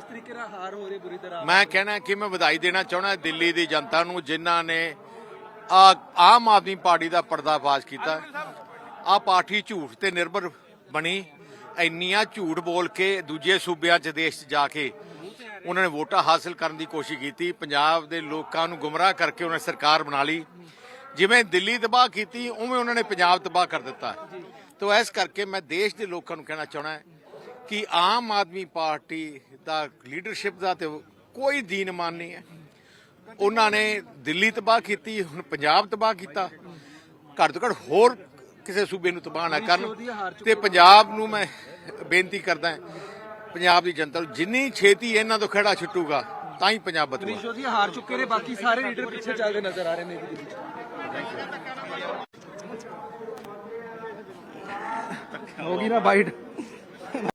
ਜਿਸ ਤਰੀਕੇ ਨਾਲ ਹਾਰ ਹੋ ਰਹੀ ਬੁਰੀ ਤਰ੍ਹਾਂ ਮੈਂ ਕਹਿਣਾ ਕਿ ਮੈਂ ਵਧਾਈ ਦੇਣਾ ਚਾਹੁੰਦਾ ਦਿੱਲੀ ਦੀ ਜਨਤਾ ਨੂੰ ਜਿਨ੍ਹਾਂ ਨੇ ਆ ਆਮ ਆਦਮੀ ਪਾਰਟੀ ਦਾ ਪਰਦਾਫਾਸ਼ ਕੀਤਾ। ਆ ਪਾਰਟੀ ਝੂਠ ਤੇ ਨਿਰਭਰ ਬਣੀ। ਇੰਨੀਆਂ ਝੂਠ ਬੋਲ ਕੇ ਦੂਜੇ ਸੂਬਿਆਂ 'ਚ ਦੇਸ਼ 'ਚ ਜਾ ਕੇ ਉਹਨਾਂ ਨੇ ਵੋਟਾਂ ਹਾਸਲ ਕਰਨ ਦੀ ਕੋਸ਼ਿਸ਼ ਕੀਤੀ। ਪੰਜਾਬ ਦੇ ਲੋਕਾਂ ਨੂੰ ਗੁੰਮਰਾਹ ਕਰਕੇ ਉਹਨਾਂ ਨੇ ਸਰਕਾਰ ਬਣਾ ਲਈ। ਜਿਵੇਂ ਦਿੱਲੀ ਤਬਾਹ ਕੀਤੀ ਉਵੇਂ ਉਹਨਾਂ ਨੇ ਪੰਜਾਬ ਤਬਾਹ ਕਰ ਦਿੱਤਾ। ਤੋ ਇਸ ਕਰਕੇ ਮੈਂ ਦੇਸ਼ ਦੇ ਲੋਕਾਂ ਨੂੰ ਕਹਿਣਾ ਚਾਹਣਾ ਕਿ ਆਮ ਆਦਮੀ ਪਾਰਟੀ ਦਾ ਲੀਡਰਸ਼ਿਪ ਦਾ ਤੇ ਕੋਈ ਦੀਨ ਮਾਨ ਨਹੀਂ ਹੈ। ਉਹਨਾਂ ਨੇ ਦਿੱਲੀ ਤਬਾਹ ਕੀਤੀ ਹੁਣ ਪੰਜਾਬ ਤਬਾਹ ਕੀਤਾ। ਘੱਟ ਤੋਂ ਘੱਟ ਹੋਰ ਕਿਸੇ ਸੂਬੇ ਨੂੰ ਤਬਾਹ ਨਾ ਕਰਨ ਤੇ ਪੰਜਾਬ ਨੂੰ ਮੈਂ ਬੇਨਤੀ ਕਰਦਾ ਪੰਜਾਬ ਦੀ ਜਨਤਾ ਨੂੰ ਜਿੰਨੀ ਛੇਤੀ ਇਹਨਾਂ ਤੋਂ ਖੜਾ ਛੁੱਟੂਗਾ ਤਾਂ ਹੀ ਪੰਜਾਬ ਮਨੀਸ਼ ਜੋਧੀ ਹਾਰ ਚੁੱਕੇ ਨੇ ਬਾਕੀ ਸਾਰੇ ਲੀਡਰ ਪਿੱਛੇ ਚੱਲਦੇ ਨਜ਼ਰ ਆ ਰਹੇ ਨੇ 'ਚ ਹੋ ਗਈ ਨਾ ਬਾਈਟ।